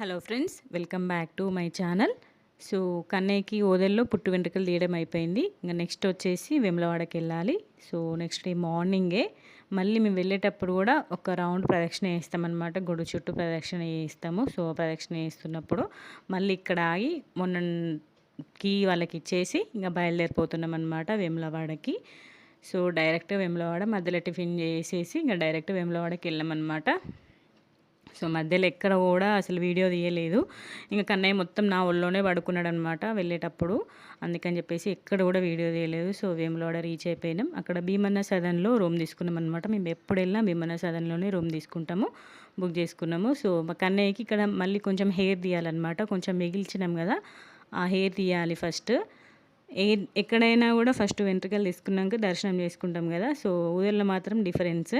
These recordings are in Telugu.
Hello friends welcome back to my channel so కన్నయ్యకి ఓదెల్లో పుట్టు వెంట్రుకలు తీయడం అయిపోయింది ఇంకా నెక్స్ట్ వచ్చేసి వెమలవాడకి వెళ్ళాలి. సో నెక్స్ట్ డే మార్నింగే మళ్ళీ మేము వెళ్ళేటప్పుడు కూడా ఒక రౌండ్ ప్రదక్షిణ చేస్తామన్నమాట. గుడి చుట్టూ ప్రదక్షిణ చేస్తాము సో ప్రదక్షిణ చేస్తున్నప్పుడు మళ్ళీ ఇక్కడ ఆగి మొన్నకి వాళ్ళకి ఇచ్చేసి ఇంకా బయలుదేరిపోతున్నాం అనమాట వేములవాడకి సో డైరెక్ట్ వేములవాడ మధ్యలో టిఫిన్ చేసేసి ఇంకా డైరెక్ట్ వెమలవాడకి వెళ్ళామన్నమాట. సో మధ్యలో ఎక్కడ కూడా అసలు వీడియో తీయలేదు. ఇంకా కన్నయ్య మొత్తం నా ఒళ్ళోనే పడుకున్నాడు అనమాట వెళ్ళేటప్పుడు. అందుకని చెప్పేసి ఎక్కడ కూడా వీడియో తీయలేదు. సో వేములవాడ రీచ్ అయిపోయినాం. అక్కడ భీమన్న సదన్లో రూమ్ తీసుకున్నాం అనమాట మేము ఎప్పుడు వెళ్ళినా భీమన్న సదన్లోనే రూమ్ తీసుకుంటాము బుక్ చేసుకున్నాము. సో మా కన్నయ్యకి ఇక్కడ మళ్ళీ కొంచెం హెయిర్ తీయాలన్నమాట. కొంచెం మిగిల్చినాం కదా ఆ హెయిర్ తీయాలి ఫస్ట్ ఏ ఎక్కడైనా కూడా ఫస్ట్ వెంట్రుకలు తీసుకున్నాక దర్శనం చేసుకుంటాం కదా. సో ఊదల్లో మాత్రం డిఫరెన్స్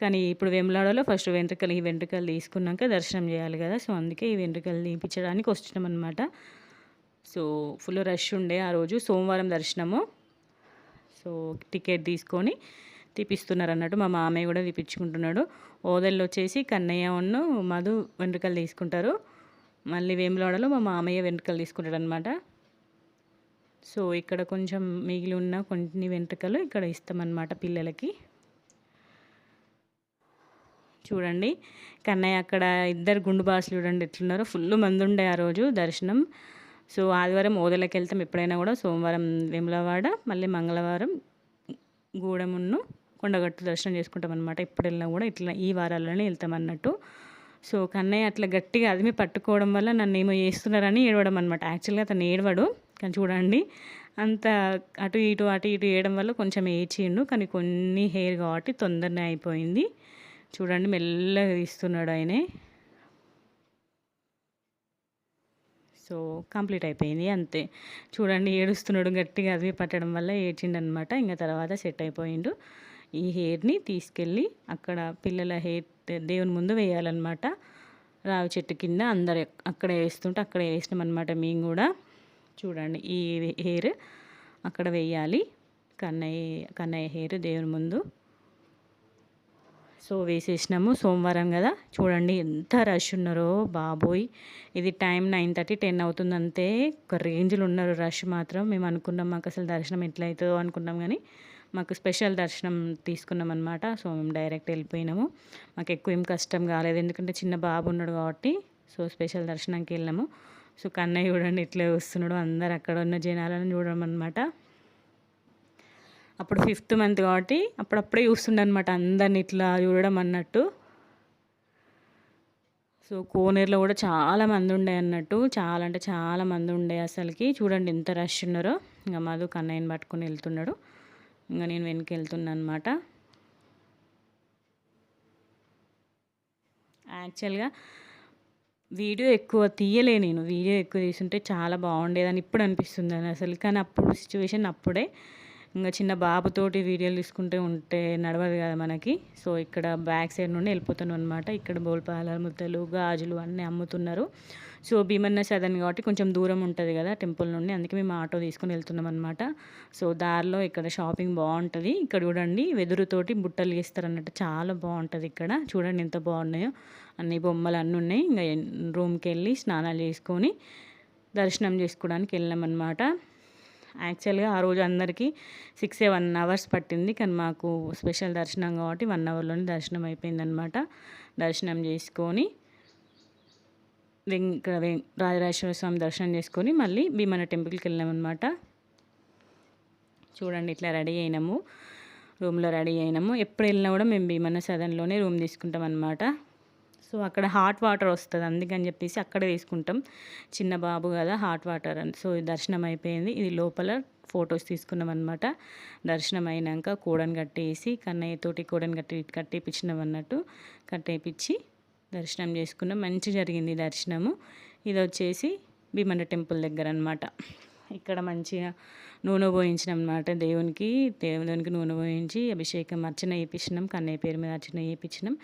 కానీ ఇప్పుడు వెమ్లాడలో ఫస్ట్ వెంట్రుకలు ఈ వెంట్రుకలు తీసుకున్నాక దర్శనం చేయాలి కదా. సో అందుకే ఈ వెంట్రుకలు తీపించడానికి వస్తున్నాం అనమాట సో ఫుల్ రష్ ఉండే ఆ రోజు సోమవారం దర్శనము. సో టికెట్ తీసుకొని తీపిస్తున్నారు అన్నట్టు మా మామయ్య కూడా తీపించుకుంటున్నాడు ఓదల్లో వచ్చేసి కన్నయ్య ఉన్ను మధు వెంట్రుకలు తీసుకుంటారు. మళ్ళీ వేములవాడలో మా మామయ్య వెంట్రుకలు తీసుకుంటాడు అనమాట సో ఇక్కడ కొంచెం మిగిలి ఉన్న కొన్ని వెంట్రుకలు ఇక్కడ ఇస్తామన్నమాట పిల్లలకి. చూడండి కన్నయ్య అక్కడ ఇద్దరు గుండు బాసులు చూడండి ఎట్లున్నారో ఫుల్ మంది ఉండే ఆ రోజు దర్శనం. సో ఆదివారం ఓదలకి వెళ్తాం ఎప్పుడైనా కూడా సోమవారం వేములవాడ మళ్ళీ మంగళవారం గూడెమున్ను కొండగట్టు దర్శనం చేసుకుంటాం అనమాట ఎప్పుడు వెళ్ళినా కూడా ఇట్లా ఈ వారాల్లోనే వెళ్తాం అన్నట్టు. సో కన్నయ్య అట్లా గట్టిగా అదిమి పట్టుకోవడం వల్ల నన్ను ఏమో చేస్తున్నారని ఏడవడం అనమాట యాక్చువల్గా అతను ఏడవడు. కానీ చూడండి. అంత అటు ఇటు అటు ఇటు వేయడం వల్ల కొంచెం వేచిండు కానీ కొన్ని హెయిర్ కాబట్టి తొందరనే అయిపోయింది. చూడండి మెల్లగా తీస్తున్నాడు ఆయనే. సో కంప్లీట్ అయిపోయింది అంతే. చూడండి ఏడుస్తున్నాడు గట్టిగా అవి పట్టడం వల్ల ఏడ్చిండనమాట. ఇంకా తర్వాత సెట్ అయిపోయిండు. ఈ హెయిర్ని తీసుకెళ్ళి అక్కడ పిల్లల హెయిర్ దేవుని ముందు వేయాలన్నమాట. రావి చెట్టు కింద అందరు అక్కడే వేస్తుంటే అక్కడే వేసినాం అనమాట మేము కూడా. చూడండి ఈ హెయిర్ అక్కడ వేయాలి. కన్నయ్య కన్నయ్య హెయిర్ దేవుని ముందు. సో వేసేసినాము సోమవారం కదా. చూడండి ఎంత రష్ ఉన్నారో బాబోయ్. ఇది టైం నైన్ థర్టీ టెన్ అవుతుంది అంతే. ఒక రేంజ్లో ఉన్నారు రష్ మాత్రం. మేము అనుకున్నాం మాకు అసలు దర్శనం ఎట్లయితుందో అనుకున్నాం కానీ మాకు స్పెషల్ దర్శనం తీసుకున్నాం అనమాట సో మేము డైరెక్ట్ వెళ్ళిపోయినాము. మాకు ఎక్కువ ఏం కష్టం కాలేదు. ఎందుకంటే చిన్న బాబు ఉన్నాడు కాబట్టి సో స్పెషల్ దర్శనంకి వెళ్ళాము సో కన్నయ్య చూడండి ఇట్లా వస్తున్నాడు. అందరు అక్కడ ఉన్న జనాలను చూడడం అనమాట అప్పుడు ఫిఫ్త్ మంత్ కాబట్టి అప్పుడప్పుడే చూస్తుండనమాట అందరిని ఇట్లా చూడడం అన్నట్టు. సో కోనేరులో కూడా చాలా మంది ఉండే అన్నట్టు. చాలా అంటే చాలా మంది ఉండే అసలుకి. చూడండి ఎంత రష్ ఉన్నారో. ఇంకా మధు కన్నయ్యని పట్టుకుని వెళ్తున్నాడు. ఇంకా నేను వెనక్కి వెళ్తున్నా అనమాట యాక్చువల్గా వీడియో ఎక్కువ తీయలే నేను. వీడియో ఎక్కువ తీసుంటే చాలా బాగుండేదని ఇప్పుడు అనిపిస్తుంది అని అసలు. కానీ అప్పుడు సిచ్యువేషన్ అప్పుడే ఇంకా చిన్న బాబుతోటి వీడియోలు తీసుకుంటే ఉంటే నడవదు కదా మనకి. సో ఇక్కడ బ్యాక్ సైడ్ నుండి వెళ్ళిపోతున్నాం అనమాట ఇక్కడ బోల్పాల ముద్దలు గాజులు అన్నీ అమ్ముతున్నారు. సో భీమన్న సదన్ కాబట్టి కొంచెం దూరం ఉంటుంది కదా టెంపుల్ నుండి. అందుకే మేము ఆటో తీసుకుని వెళ్తున్నాం అనమాట సో దారిలో ఇక్కడ షాపింగ్ బాగుంటుంది. ఇక్కడ చూడండి వెదురుతోటి బుట్టలు వేస్తారు అన్నట్టు చాలా బాగుంటుంది ఇక్కడ. చూడండి ఎంత బాగున్నాయో. అన్ని బొమ్మలు అన్నీ ఉన్నాయి. ఇంకా రూమ్కి వెళ్ళి స్నానాలు చేసుకొని దర్శనం చేసుకోవడానికి వెళ్ళామన్నమాట యాక్చువల్గా ఆ రోజు అందరికీ సిక్స్ వన్ అవర్స్ పట్టింది. కానీ మాకు స్పెషల్ దర్శనం కాబట్టి వన్ అవర్లోనే దర్శనం అయిపోయిందనమాట దర్శనం చేసుకొని ఇక్కడ రాజరాజేశ్వర స్వామి దర్శనం చేసుకొని మళ్ళీ భీమన టెంపుల్కి వెళ్ళామన్నమాట. చూడండి ఇట్లా రెడీ అయినాము. రూమ్లో రెడీ అయినాము. ఎప్పుడు వెళ్ళినా కూడా మేము భీమన్న సదన్లోనే రూమ్ తీసుకుంటాం అనమాట సో అక్కడ హాట్ వాటర్ వస్తుంది అందుకని చెప్పేసి అక్కడ తీసుకుంటాం. చిన్న బాబు కదా హాట్ వాటర్ అని. సో దర్శనం అయిపోయింది. ఇది లోపల ఫొటోస్ తీసుకున్నాం అనమాట దర్శనం అయినాక కూడని కట్టేసి కన్నయ్యతోటి కూడని కట్టి కట్టేపించినాం అన్నట్టు. కట్టేపించి దర్శనం చేసుకున్నాం. మంచి జరిగింది దర్శనము. ఇది వచ్చేసి భీమండ టెంపుల్ దగ్గర అనమాట ఇక్కడ మంచిగా నూనె పోయించినాం అనమాట దేవునికి దేవునికి నూనె పోయించి అభిషేకం అర్చన వేయించినాం కన్నయ్య పేరు మీద అర్చన వేయించినాం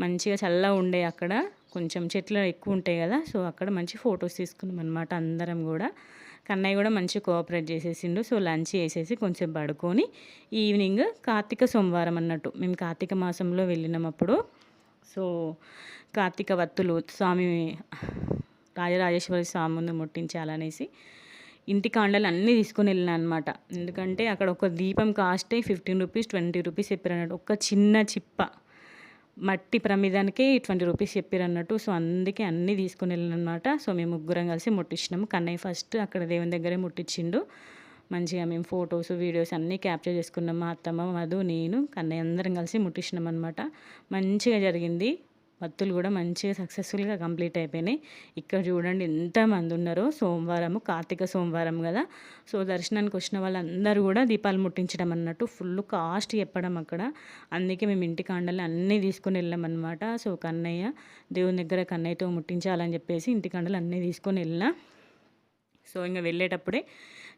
మంచిగా చల్లగా ఉండే అక్కడ కొంచెం చెట్లు ఎక్కువ ఉంటాయి కదా సో అక్కడ మంచి ఫొటోస్ తీసుకున్నాం అనమాట అందరం కూడా. కన్నయ్య కూడా మంచి కోఆపరేట్ చేసేసిండు. సో లంచ్ చేసేసి కొంచెం పడుకొని ఈవినింగ్ కార్తీక సోమవారం అన్నట్టు. మేము కార్తీక మాసంలో వెళ్ళినప్పుడు సో కార్తీక వత్తులు స్వామి రాజరాజేశ్వరి స్వామి ముందు ముట్టించాలనేసి ఇంటి కాండలు అన్నీ తీసుకొని వెళ్ళినా అనమాట ఎందుకంటే అక్కడ ఒక దీపం కాస్టే ఫిఫ్టీన్ రూపీస్ ట్వంటీ రూపీస్ చెప్పారు అన్నట్టు ఒక చిన్న చిప్ప. మట్టి ప్రమిదానికి ట్వంటీ రూపీస్ చెప్పారు అన్నట్టు సో అందుకే అన్నీ తీసుకుని అనమాట సో మేము ముగ్గురం కలిసి ముట్టించినాము. కన్నయ్య ఫస్ట్ అక్కడ దేవుని దగ్గరే ముట్టించిండు. మంచిగా మేము ఫొటోస్ వీడియోస్ అన్నీ క్యాప్చర్ చేసుకున్నాం. మా అత్తమ్మ మధు నేను కన్నయ్య అందరం కలిసి ముట్టించినాం అనమాట మంచిగా జరిగింది. వత్తులు కూడా మంచిగా సక్సెస్ఫుల్గా కంప్లీట్ అయిపోయినాయి. ఇక్కడ చూడండి ఎంతమంది ఉన్నారో. సోమవారం కార్తీక సోమవారం కదా. సో దర్శనానికి వచ్చిన వాళ్ళందరూ కూడా దీపాలు ముట్టించడం అన్నట్టు ఫుల్ కాస్ట్ చెప్పడం అక్కడ. అందుకే మేము ఇంటి కాండలు అన్నీ తీసుకొని వెళ్ళామన్నమాట సో కన్నయ్య దేవుని దగ్గర కన్నయ్యతో ముట్టించాలని చెప్పేసి ఇంటి కాండలు అన్నీ తీసుకొని వెళ్ళిన. సో ఇంకా వెళ్ళేటప్పుడే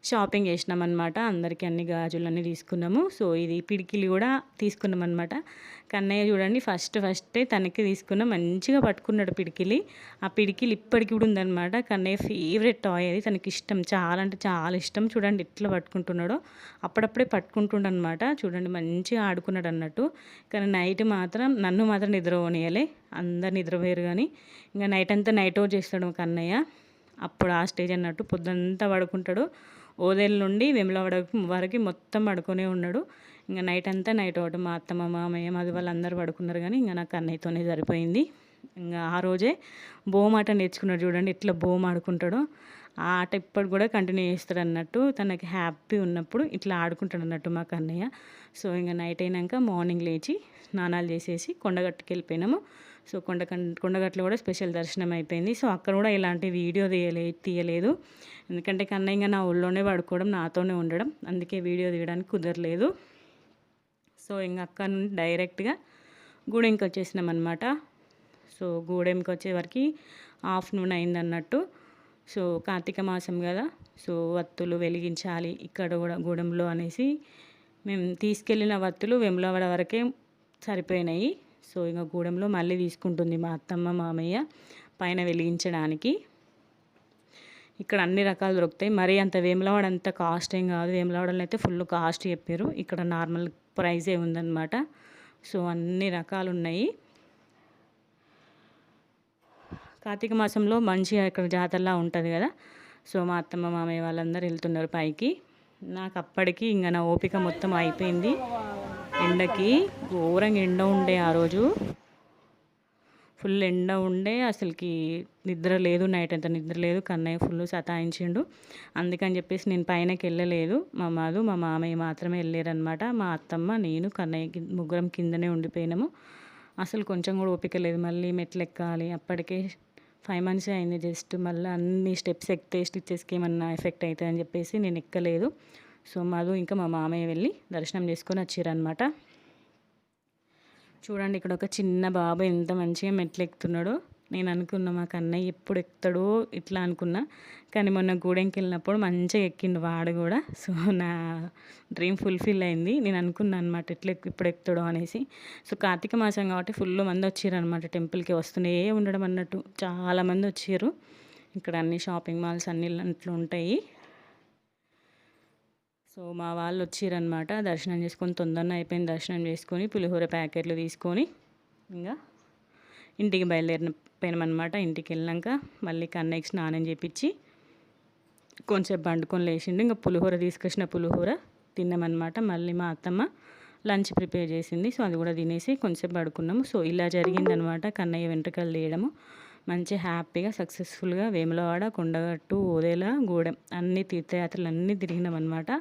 షాపింగ్ చేసినాం అనమాట అందరికీ అన్ని గాజులు అన్నీ తీసుకున్నాము. సో ఇది పిడికిలు కూడా తీసుకున్నాం అనమాట కన్నయ్య చూడండి ఫస్ట్ ఫస్టే తనకి తీసుకున్న. మంచిగా పట్టుకున్నాడు పిడికిలి ఆ పిడికిలి ఇప్పటికి కూడా ఉందన్నమాట. కన్నయ్య ఫేవరెట్ టాయ్ అది. తనకి ఇష్టం. చాలా అంటే చాలా ఇష్టం. చూడండి ఎట్లా పట్టుకుంటున్నాడో. అప్పుడప్పుడే పట్టుకుంటుండనమాట చూడండి మంచిగా ఆడుకున్నాడు అన్నట్టు. కానీ నైట్ మాత్రం నన్ను మాత్రం నిద్రపోనియలే అందరు నిద్రపోయారు కానీ ఇంకా నైట్ అంతా నైట్ అవుట్ చేస్తాడు కన్నయ్య. అప్పుడు ఆ స్టేజ్ అన్నట్టు పొద్దుంతా పడుకుంటాడు. ఓదేళ్ళ నుండి వెమ్లవాడ వరకు మొత్తం పడుకునే ఉన్నాడు. ఇంకా నైట్ అంతా నైట్ ఒకటి మా అత్తమ్మ మామయ్య మధు వాళ్ళందరూ పడుకున్నారు కానీ ఇంకా నాకు అన్నయ్యతోనే సరిపోయింది. ఇంకా ఆ రోజే బోమాట నేర్చుకున్నాడు చూడండి ఇట్లా బోమ్ ఆడుకుంటాడో. ఆ ఆట ఇప్పటి కూడా కంటిన్యూ చేస్తాడు అన్నట్టు తనకి హ్యాపీ ఉన్నప్పుడు ఇట్లా ఆడుకుంటాడు అన్నట్టు మా కన్నయ్య సో ఇంకా నైట్ అయినాక మార్నింగ్ లేచి స్నానాలు చేసేసి కొండగట్టుకు వెళ్ళిపోయినాము సో కొండ కొండగట్లో కూడా స్పెషల్ దర్శనం అయిపోయింది. సో అక్కడ కూడా ఇలాంటి వీడియో తీయలే తీయలేదు. ఎందుకంటే కన్నయ్య ఇంకా నా ఊళ్ళోనే పడుకోవడం నాతోనే ఉండడం అందుకే వీడియో తీయడానికి కుదరలేదు. సో ఇంక అక్కడ నుండి డైరెక్ట్గా గూడెంకి వచ్చేసినాం అనమాట సో గూడెంకి వచ్చేవరకు ఆఫ్టర్నూన్ అయిందన్నట్టు. సో కార్తీక మాసం కదా సో వత్తులు వెలిగించాలి ఇక్కడ కూడా గూడెంలో అనేసి. మేము తీసుకెళ్ళిన వత్తులు వెములవాడ వరకే సరిపోయినాయి. సో ఇంకా గూడెంలో మళ్ళీ తీసుకుంటుంది మా అత్తమ్మ మామయ్య పైన వెలిగించడానికి. ఇక్కడ అన్ని రకాలు దొరుకుతాయి. మరీ అంత వేములవాడ అంత కాస్ట్ ఏం కాదు. వేములవాడలో అయితే ఫుల్ కాస్ట్ చెప్పారు. ఇక్కడ నార్మల్ ప్రైజే ఉందన్నమాట. సో అన్ని రకాలు ఉన్నాయి. కార్తీక మాసంలో మంచిగా ఇక్కడ జాతరలా ఉంటుంది కదా. సో మా అత్తమ్మ మామయ్య వాళ్ళందరూ వెళ్తున్నారు పైకి. నాకు అప్పటికి ఇంకా నా ఓపిక మొత్తం అయిపోయింది. ఎండకి ఘోరంగా ఎండ ఉండే ఆ రోజు. ఫుల్ ఎండ ఉండే అసలుకి నిద్ర లేదు నైట్ అంతా నిద్ర లేదు కన్నయ్య ఫుల్ సతాయించిండు. అందుకని చెప్పేసి నేను పైనకి వెళ్ళలేదు. మా మాదు మా మామయ్య మాత్రమే వెళ్ళారనమాట మా అత్తమ్మ నేను కన్నయ్య ముగ్గురం కిందనే ఉండిపోయినాము. అసలు కొంచెం కూడా ఓపిక లేదు. మళ్ళీ మెట్లు ఎక్కాలి. అప్పటికే ఫైవ్ మంత్స్ అయింది. జస్ట్ మళ్ళీ అన్ని స్టెప్స్ ఎక్కితే స్టిచ్చెస్కి ఏమన్నా ఎఫెక్ట్ అవుతుందని చెప్పేసి నేను ఎక్కలేదు. సో మధు ఇంకా మా మామయ్య వెళ్ళి దర్శనం చేసుకొని వచ్చారనమాట చూడండి ఇక్కడ ఒక చిన్న బాబు ఎంత మంచిగా మెట్లు ఎక్కుతున్నాడో నేను అనుకున్నా మా కన్నయ్య ఎప్పుడు ఎక్కుతాడో ఇట్లా అనుకున్నా. కానీ మొన్న గూడెంకి వెళ్ళినప్పుడు మంచిగా ఎక్కిండు వాడు కూడా. సో నా డ్రీమ్ ఫుల్ఫిల్ అయింది. నేను అనుకున్నాను అనమాట ఎట్లా ఇప్పుడు ఎక్కుతాడో అనేసి. సో కార్తీక మాసం కాబట్టి ఫుల్ మంది వచ్చారు అనమాట టెంపుల్కి. వస్తూనే ఉండడం అన్నట్టు చాలామంది వచ్చారు. ఇక్కడ అన్ని షాపింగ్ మాల్స్ అన్ని అట్లా ఉంటాయి. సో మా వాళ్ళు వచ్చిరనమాట దర్శనం చేసుకొని తొందరగా అయిపోయింది. దర్శనం చేసుకొని పులిహోర ప్యాకెట్లు తీసుకొని ఇంకా ఇంటికి బయలుదేరిన పోయినామన్నమాట. ఇంటికి వెళ్ళాక మళ్ళీ కన్నయ్యకి స్నానం చేపించి కొంచెం పండుకొని లేచిండు. ఇంకా పులిహోర తీసుకొచ్చిన పులిహోర తిన్నామన్నమాట. మళ్ళీ మా అత్తమ్మ లంచ్ ప్రిపేర్ చేసింది. సో అది కూడా తినేసి కొంచెం పడుకున్నాము. సో ఇలా జరిగిందనమాట కన్నయ్య వెంట్రుకలు తీయడము. మంచి హ్యాపీగా సక్సెస్ఫుల్గా వేములవాడ కొండగట్టు ఓదేల గూడెం అన్ని తీర్థయాత్రలు అన్నీ తిరిగినాం అనమాట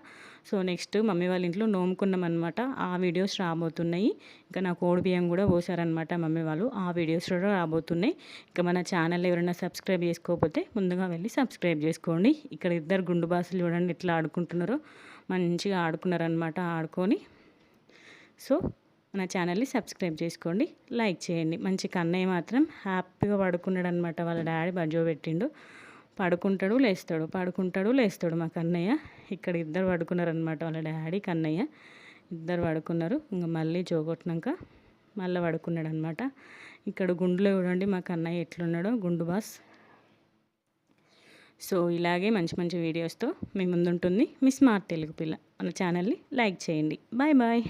సో నెక్స్ట్ మమ్మీ వాళ్ళ ఇంట్లో నోముకున్నామన్నమాట. ఆ వీడియోస్ రాబోతున్నాయి. ఇంకా నా కోడి బియ్యం కూడా పోసారనమాట మమ్మీ వాళ్ళు. ఆ వీడియోస్ కూడా రాబోతున్నాయి. ఇంకా మన ఛానల్ ఎవరైనా సబ్స్క్రైబ్ చేసుకోకపోతే ముందుగా వెళ్ళి సబ్స్క్రైబ్ చేసుకోండి. ఇక్కడ ఇద్దరు గుండు బాసులు చూడండి ఎట్లా ఆడుకుంటున్నారో. మంచిగా ఆడుకున్నారనమాట ఆడుకొని. సో మన ఛానల్ని సబ్స్క్రైబ్ చేసుకోండి లైక్ చేయండి. మంచి కన్నయ్య మాత్రం హ్యాపీగా పడుకున్నాడు అనమాట వాళ్ళ డాడీ బజో పెట్టిండు. పడుకుంటాడు లేస్తాడు. పడుకుంటాడు లేస్తాడు మా కన్నయ్య. ఇక్కడ ఇద్దరు పడుకున్నారనమాట వాళ్ళ డాడీ కన్నయ్య. ఇద్దరు పడుకున్నారు. ఇంకా మళ్ళీ జోగొట్టినాక మళ్ళీ పడుకున్నాడు అనమాట ఇక్కడ గుండులో చూడండి మా కన్నయ్య ఎట్లున్నాడో గుండు బాస్. సో ఇలాగే మంచి మంచి వీడియోస్తో మీ ముందుంటుంది మీ స్మార్ట్ తెలుగు పిల్ల. మన ఛానల్ని లైక్ చేయండి. Bye bye.